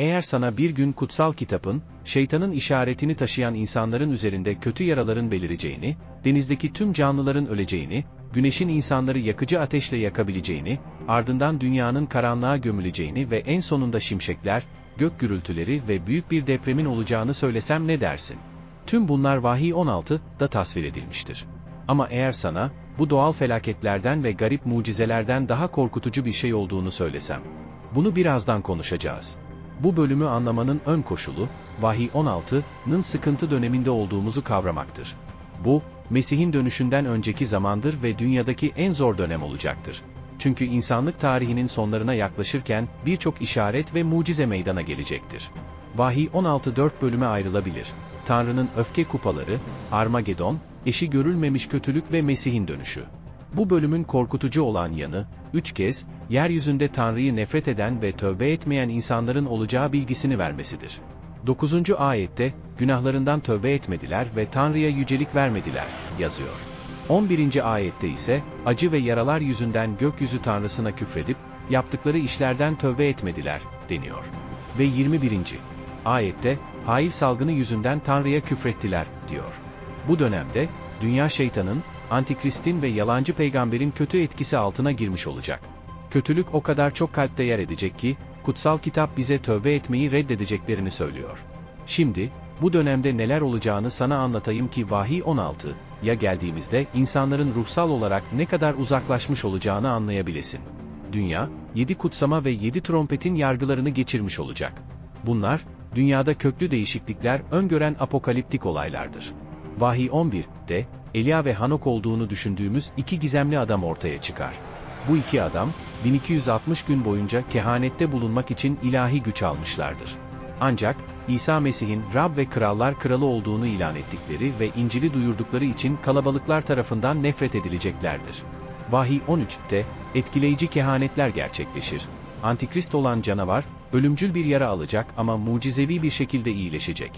Eğer sana bir gün kutsal kitabın, şeytanın işaretini taşıyan insanların üzerinde kötü yaraların belireceğini, denizdeki tüm canlıların öleceğini, güneşin insanları yakıcı ateşle yakabileceğini, ardından dünyanın karanlığa gömüleceğini ve en sonunda şimşekler, gök gürültüleri ve büyük bir depremin olacağını söylesem ne dersin? Tüm bunlar Vahiy 16'da tasvir edilmiştir. Ama eğer sana, bu doğal felaketlerden ve garip mucizelerden daha korkutucu bir şey olduğunu söylesem, bunu birazdan konuşacağız. Bu bölümü anlamanın ön koşulu, Vahiy 16'nın sıkıntı döneminde olduğumuzu kavramaktır. Bu, Mesih'in dönüşünden önceki zamandır ve dünyadaki en zor dönem olacaktır. Çünkü insanlık tarihinin sonlarına yaklaşırken birçok işaret ve mucize meydana gelecektir. Vahiy 16 dört bölüme ayrılabilir. Tanrı'nın öfke kupaları, Armagedon, eşi görülmemiş kötülük ve Mesih'in dönüşü. Bu bölümün korkutucu olan yanı, üç kez, yeryüzünde Tanrı'yı nefret eden ve tövbe etmeyen insanların olacağı bilgisini vermesidir. 9. ayette, günahlarından tövbe etmediler ve Tanrı'ya yücelik vermediler, yazıyor. 11. ayette ise, acı ve yaralar yüzünden gökyüzü Tanrısına küfredip, yaptıkları işlerden tövbe etmediler, deniyor. Ve 21. ayette, hail salgını yüzünden Tanrı'ya küfrettiler, diyor. Bu dönemde, dünya şeytanın, antikristin ve yalancı peygamberin kötü etkisi altına girmiş olacak. Kötülük o kadar çok kalpte yer edecek ki, kutsal kitap bize tövbe etmeyi reddedeceklerini söylüyor. Şimdi, bu dönemde neler olacağını sana anlatayım ki Vahiy 16, ya geldiğimizde insanların ruhsal olarak ne kadar uzaklaşmış olacağını anlayabilesin. Dünya, yedi kutsama ve yedi trompetin yargılarını geçirmiş olacak. Bunlar, dünyada köklü değişiklikler öngören apokaliptik olaylardır. Vahiy 11'de, Elia ve Hanok olduğunu düşündüğümüz iki gizemli adam ortaya çıkar. Bu iki adam, 1260 gün boyunca kehanette bulunmak için ilahi güç almışlardır. Ancak, İsa Mesih'in Rab ve Krallar Kralı olduğunu ilan ettikleri ve İncil'i duyurdukları için kalabalıklar tarafından nefret edileceklerdir. Vahiy 13'te, etkileyici kehanetler gerçekleşir. Antikrist olan canavar, ölümcül bir yara alacak ama mucizevi bir şekilde iyileşecek.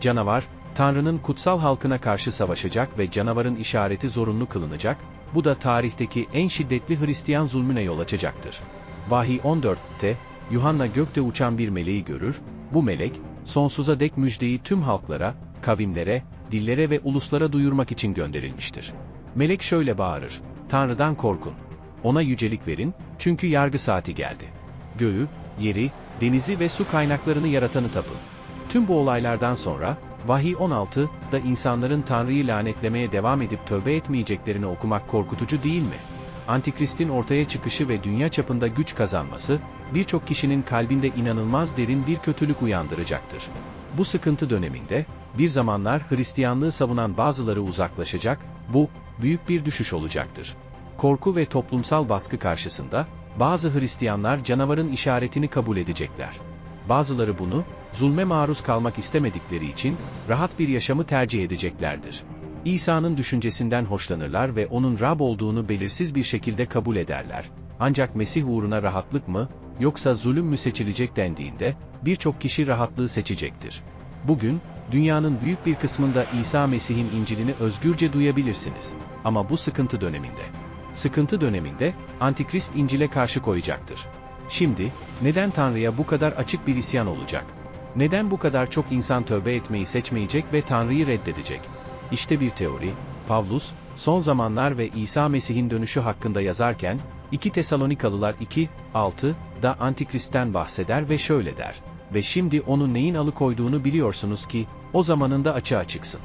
Canavar, Tanrı'nın kutsal halkına karşı savaşacak ve canavarın işareti zorunlu kılınacak, bu da tarihteki en şiddetli Hristiyan zulmüne yol açacaktır. Vahiy 14'te, Yuhanna gökte uçan bir meleği görür, bu melek, sonsuza dek müjdeyi tüm halklara, kavimlere, dillere ve uluslara duyurmak için gönderilmiştir. Melek şöyle bağırır, Tanrı'dan korkun. Ona yücelik verin, çünkü yargı saati geldi. Göğü, yeri, denizi ve su kaynaklarını yaratanı tapın. Tüm bu olaylardan sonra, Vahiy 16'da insanların Tanrı'yı lanetlemeye devam edip tövbe etmeyeceklerini okumak korkutucu değil mi? Antikrist'in ortaya çıkışı ve dünya çapında güç kazanması, birçok kişinin kalbinde inanılmaz derin bir kötülük uyandıracaktır. Bu sıkıntı döneminde, bir zamanlar Hristiyanlığı savunan bazıları uzaklaşacak, bu, büyük bir düşüş olacaktır. Korku ve toplumsal baskı karşısında, bazı Hristiyanlar canavarın işaretini kabul edecekler. Bazıları bunu, zulme maruz kalmak istemedikleri için, rahat bir yaşamı tercih edeceklerdir. İsa'nın düşüncesinden hoşlanırlar ve onun Rab olduğunu belirsiz bir şekilde kabul ederler. Ancak Mesih uğruna rahatlık mı, yoksa zulüm mü seçilecek dendiğinde, birçok kişi rahatlığı seçecektir. Bugün, dünyanın büyük bir kısmında İsa Mesih'in İncil'ini özgürce duyabilirsiniz. Ama bu sıkıntı döneminde. Sıkıntı döneminde, Antikrist İncil'e karşı koyacaktır. Şimdi, neden Tanrı'ya bu kadar açık bir isyan olacak? Neden bu kadar çok insan tövbe etmeyi seçmeyecek ve Tanrı'yı reddedecek? İşte bir teori, Pavlus, son zamanlar ve İsa Mesih'in dönüşü hakkında yazarken, 2 Tesalonikalılar 2, 6'da Antikrist'ten bahseder ve şöyle der. Ve şimdi onun neyin alıkoyduğunu biliyorsunuz ki, o zamanında açığa çıksın.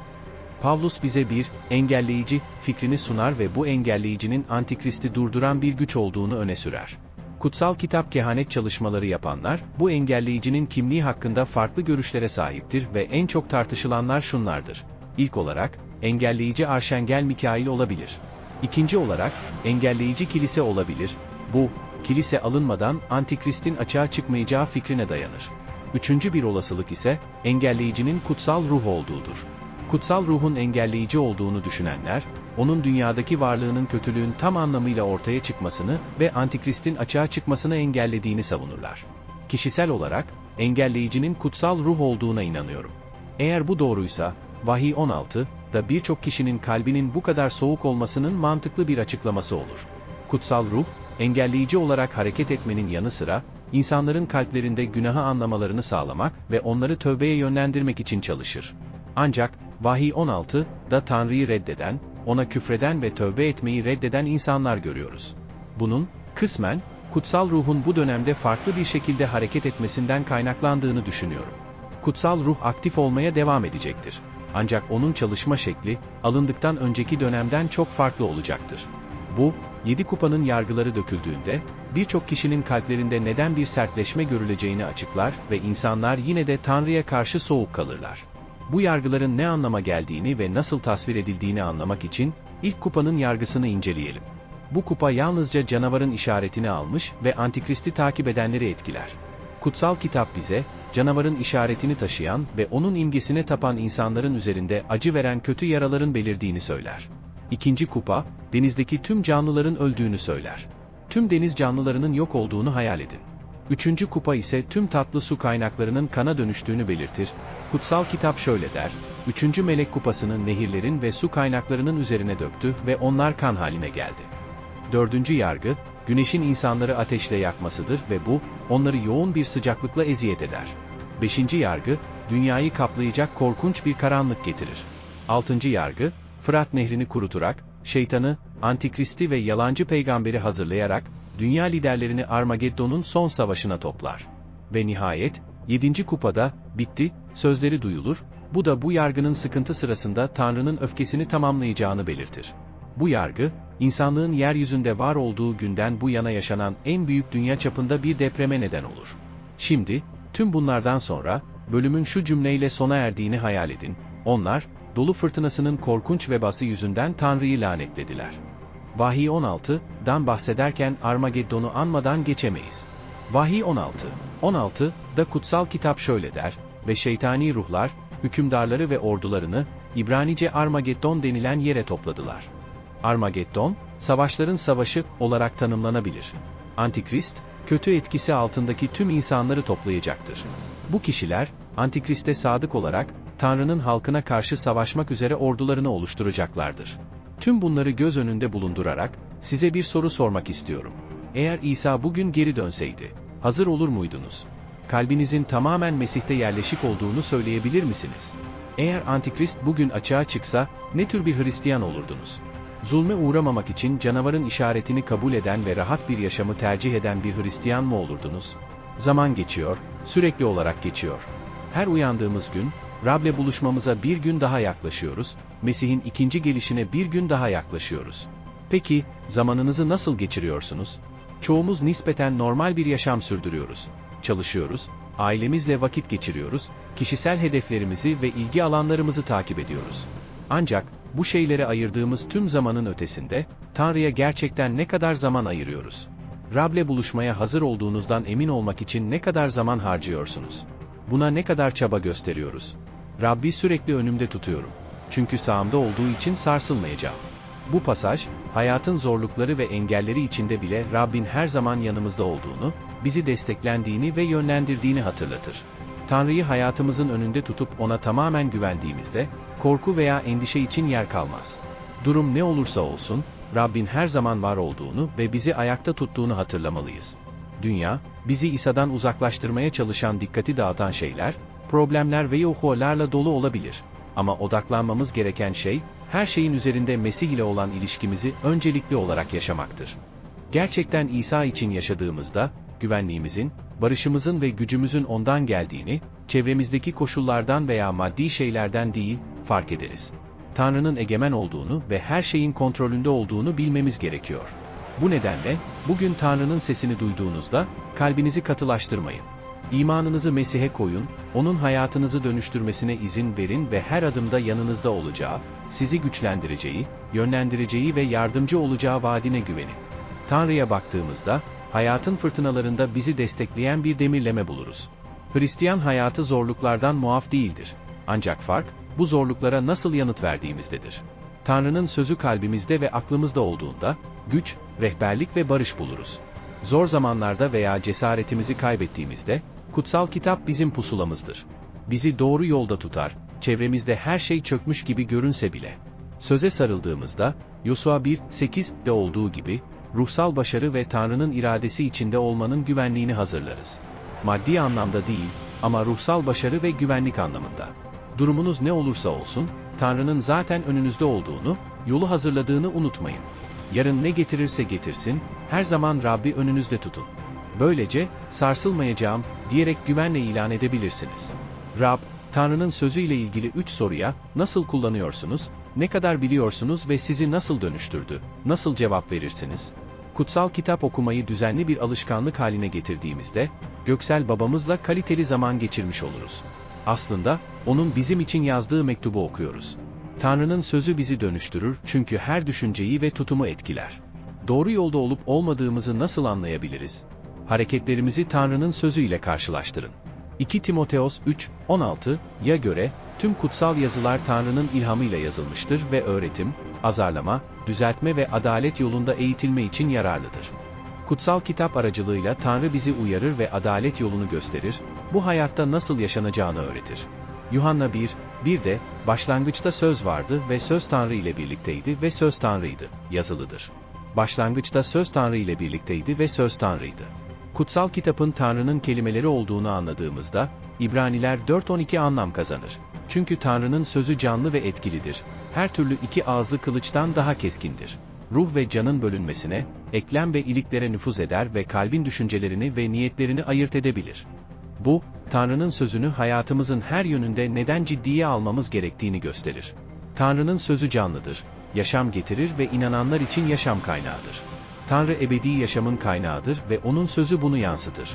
Pavlus bize bir, engelleyici, fikrini sunar ve bu engelleyicinin Antikrist'i durduran bir güç olduğunu öne sürer. Kutsal kitap kehanet çalışmaları yapanlar, bu engelleyicinin kimliği hakkında farklı görüşlere sahiptir ve en çok tartışılanlar şunlardır. İlk olarak, engelleyici Arşengel Mikail olabilir. İkinci olarak, engelleyici kilise olabilir. Bu, kilise alınmadan Antikrist'in açığa çıkmayacağı fikrine dayanır. Üçüncü bir olasılık ise, engelleyicinin kutsal ruh olduğudur. Kutsal ruhun engelleyici olduğunu düşünenler, onun dünyadaki varlığının kötülüğün tam anlamıyla ortaya çıkmasını ve Antikrist'in açığa çıkmasını engellediğini savunurlar. Kişisel olarak, engelleyicinin kutsal ruh olduğuna inanıyorum. Eğer bu doğruysa, Vahiy 16, da birçok kişinin kalbinin bu kadar soğuk olmasının mantıklı bir açıklaması olur. Kutsal ruh, engelleyici olarak hareket etmenin yanı sıra, insanların kalplerinde günahı anlamalarını sağlamak ve onları tövbeye yönlendirmek için çalışır. Ancak, Vahiy 16, da Tanrı'yı reddeden, ona küfreden ve tövbe etmeyi reddeden insanlar görüyoruz. Bunun, kısmen, kutsal ruhun bu dönemde farklı bir şekilde hareket etmesinden kaynaklandığını düşünüyorum. Kutsal ruh aktif olmaya devam edecektir. Ancak onun çalışma şekli, alındıktan önceki dönemden çok farklı olacaktır. Bu, yedi kupanın yargıları döküldüğünde, birçok kişinin kalplerinde neden bir sertleşme görüleceğini açıklar ve insanlar yine de Tanrı'ya karşı soğuk kalırlar. Bu yargıların ne anlama geldiğini ve nasıl tasvir edildiğini anlamak için, ilk kupanın yargısını inceleyelim. Bu kupa yalnızca canavarın işaretini almış ve antikristi takip edenleri etkiler. Kutsal kitap bize, canavarın işaretini taşıyan ve onun imgesine tapan insanların üzerinde acı veren kötü yaraların belirdiğini söyler. İkinci kupa, denizdeki tüm canlıların öldüğünü söyler. Tüm deniz canlılarının yok olduğunu hayal edin. Üçüncü kupa ise tüm tatlı su kaynaklarının kana dönüştüğünü belirtir. Kutsal kitap şöyle der, üçüncü melek kupasını nehirlerin ve su kaynaklarının üzerine döktü ve onlar kan haline geldi. Dördüncü yargı, güneşin insanları ateşle yakmasıdır ve bu, onları yoğun bir sıcaklıkla eziyet eder. Beşinci yargı, dünyayı kaplayacak korkunç bir karanlık getirir. Altıncı yargı, Fırat nehrini kurutarak, şeytanı, antikristi ve yalancı peygamberi hazırlayarak, dünya liderlerini Armageddon'un son savaşına toplar. Ve nihayet, yedinci kupada, bitti, sözleri duyulur, bu da bu yargının sıkıntı sırasında Tanrı'nın öfkesini tamamlayacağını belirtir. Bu yargı, insanlığın yeryüzünde var olduğu günden bu yana yaşanan en büyük dünya çapında bir depreme neden olur. Şimdi, tüm bunlardan sonra, bölümün şu cümleyle sona erdiğini hayal edin, onlar, dolu fırtınasının korkunç vebası yüzünden Tanrı'yı lanetlediler. Vahiy 16'dan bahsederken Armageddon'u anmadan geçemeyiz. Vahiy 16, 16 da kutsal kitap şöyle der, ve şeytani ruhlar, hükümdarları ve ordularını, İbranice Armageddon denilen yere topladılar. Armageddon, savaşların savaşı olarak tanımlanabilir. Antikrist, kötü etkisi altındaki tüm insanları toplayacaktır. Bu kişiler, Antikrist'e sadık olarak, Tanrı'nın halkına karşı savaşmak üzere ordularını oluşturacaklardır. Tüm bunları göz önünde bulundurarak, size bir soru sormak istiyorum. Eğer İsa bugün geri dönseydi, hazır olur muydunuz? Kalbinizin tamamen Mesih'te yerleşik olduğunu söyleyebilir misiniz? Eğer Antikrist bugün açığa çıksa, ne tür bir Hristiyan olurdunuz? Zulme uğramamak için canavarın işaretini kabul eden ve rahat bir yaşamı tercih eden bir Hristiyan mı olurdunuz? Zaman geçiyor, sürekli olarak geçiyor. Her uyandığımız gün, Rab'le buluşmamıza bir gün daha yaklaşıyoruz, Mesih'in ikinci gelişine bir gün daha yaklaşıyoruz. Peki, zamanınızı nasıl geçiriyorsunuz? Çoğumuz nispeten normal bir yaşam sürdürüyoruz. Çalışıyoruz, ailemizle vakit geçiriyoruz, kişisel hedeflerimizi ve ilgi alanlarımızı takip ediyoruz. Ancak, bu şeylere ayırdığımız tüm zamanın ötesinde, Tanrı'ya gerçekten ne kadar zaman ayırıyoruz? Rab'le buluşmaya hazır olduğunuzdan emin olmak için ne kadar zaman harcıyorsunuz? Buna ne kadar çaba gösteriyoruz? Rabbi sürekli önümde tutuyorum. Çünkü sağımda olduğu için sarsılmayacağım. Bu pasaj, hayatın zorlukları ve engelleri içinde bile Rabbin her zaman yanımızda olduğunu, bizi desteklendiğini ve yönlendirdiğini hatırlatır. Tanrı'yı hayatımızın önünde tutup ona tamamen güvendiğimizde, korku veya endişe için yer kalmaz. Durum ne olursa olsun, Rabbin her zaman var olduğunu ve bizi ayakta tuttuğunu hatırlamalıyız. Dünya, bizi İsa'dan uzaklaştırmaya çalışan dikkati dağıtan şeyler, problemler ve yohularla dolu olabilir. Ama odaklanmamız gereken şey, her şeyin üzerinde Mesih ile olan ilişkimizi öncelikli olarak yaşamaktır. Gerçekten İsa için yaşadığımızda, güvenliğimizin, barışımızın ve gücümüzün ondan geldiğini, çevremizdeki koşullardan veya maddi şeylerden değil, fark ederiz. Tanrı'nın egemen olduğunu ve her şeyin kontrolünde olduğunu bilmemiz gerekiyor. Bu nedenle, bugün Tanrı'nın sesini duyduğunuzda, kalbinizi katılaştırmayın. İmanınızı Mesih'e koyun, onun hayatınızı dönüştürmesine izin verin ve her adımda yanınızda olacağı, sizi güçlendireceği, yönlendireceği ve yardımcı olacağı vaadine güvenin. Tanrı'ya baktığımızda, hayatın fırtınalarında bizi destekleyen bir demirleme buluruz. Hristiyan hayatı zorluklardan muaf değildir. Ancak fark, bu zorluklara nasıl yanıt verdiğimizdedir. Tanrı'nın sözü kalbimizde ve aklımızda olduğunda, güç, rehberlik ve barış buluruz. Zor zamanlarda veya cesaretimizi kaybettiğimizde, kutsal kitap bizim pusulamızdır. Bizi doğru yolda tutar, çevremizde her şey çökmüş gibi görünse bile. Söze sarıldığımızda, Yosua 1, 8'de olduğu gibi, ruhsal başarı ve Tanrı'nın iradesi içinde olmanın güvenliğini hazırlarız. Maddi anlamda değil, ama ruhsal başarı ve güvenlik anlamında. Durumunuz ne olursa olsun, Tanrı'nın zaten önünüzde olduğunu, yolu hazırladığını unutmayın. Yarın ne getirirse getirsin, her zaman Rabbi önünüzde tutun. Böylece, sarsılmayacağım, diyerek güvenle ilan edebilirsiniz. Rab, Tanrı'nın sözüyle ilgili üç soruya, nasıl kullanıyorsunuz, ne kadar biliyorsunuz ve sizi nasıl dönüştürdü, nasıl cevap verirsiniz? Kutsal kitap okumayı düzenli bir alışkanlık haline getirdiğimizde, Göksel babamızla kaliteli zaman geçirmiş oluruz. Aslında, onun bizim için yazdığı mektubu okuyoruz. Tanrı'nın sözü bizi dönüştürür çünkü her düşünceyi ve tutumu etkiler. Doğru yolda olup olmadığımızı nasıl anlayabiliriz? Hareketlerimizi Tanrı'nın sözüyle karşılaştırın. 2 Timoteos 3, 16, ya göre, tüm kutsal yazılar Tanrı'nın ilhamıyla yazılmıştır ve öğretim, azarlama, düzeltme ve adalet yolunda eğitilme için yararlıdır. Kutsal kitap aracılığıyla Tanrı bizi uyarır ve adalet yolunu gösterir, bu hayatta nasıl yaşanacağını öğretir. Yuhanna 1, bir de, başlangıçta söz vardı ve söz Tanrı ile birlikteydi ve söz Tanrı'ydı, yazılıdır. Başlangıçta söz Tanrı ile birlikteydi ve söz Tanrı'ydı. Kutsal kitapın Tanrı'nın kelimeleri olduğunu anladığımızda, İbraniler 4.12 anlam kazanır. Çünkü Tanrı'nın sözü canlı ve etkilidir. Her türlü iki ağızlı kılıçtan daha keskindir. Ruh ve canın bölünmesine, eklem ve iliklere nüfuz eder ve kalbin düşüncelerini ve niyetlerini ayırt edebilir. Bu, Tanrı'nın sözünü hayatımızın her yönünde neden ciddiye almamız gerektiğini gösterir. Tanrı'nın sözü canlıdır, yaşam getirir ve inananlar için yaşam kaynağıdır. Tanrı ebedi yaşamın kaynağıdır ve onun sözü bunu yansıtır.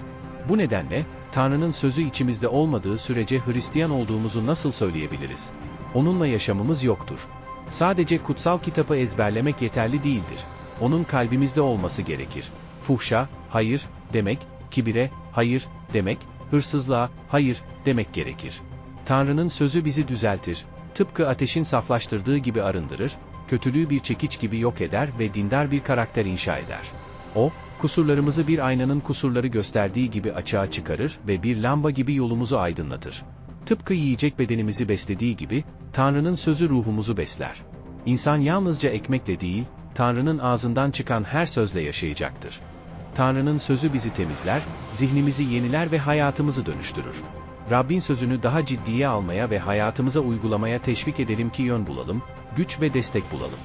Bu nedenle, Tanrı'nın sözü içimizde olmadığı sürece Hristiyan olduğumuzu nasıl söyleyebiliriz? Onunla yaşamımız yoktur. Sadece kutsal kitabı ezberlemek yeterli değildir. Onun kalbimizde olması gerekir. Fuhşa, hayır, demek, kibire, hayır, demek, hırsızlığa, hayır, demek gerekir. Tanrı'nın sözü bizi düzeltir, tıpkı ateşin saflaştırdığı gibi arındırır, kötülüğü bir çekiç gibi yok eder ve dindar bir karakter inşa eder. O, kusurlarımızı bir aynanın kusurları gösterdiği gibi açığa çıkarır ve bir lamba gibi yolumuzu aydınlatır. Tıpkı yiyecek bedenimizi beslediği gibi, Tanrı'nın sözü ruhumuzu besler. İnsan yalnızca ekmekle değil, Tanrı'nın ağzından çıkan her sözle yaşayacaktır. Tanrı'nın sözü bizi temizler, zihnimizi yeniler ve hayatımızı dönüştürür. Rabbin sözünü daha ciddiye almaya ve hayatımıza uygulamaya teşvik edelim ki yön bulalım, güç ve destek bulalım.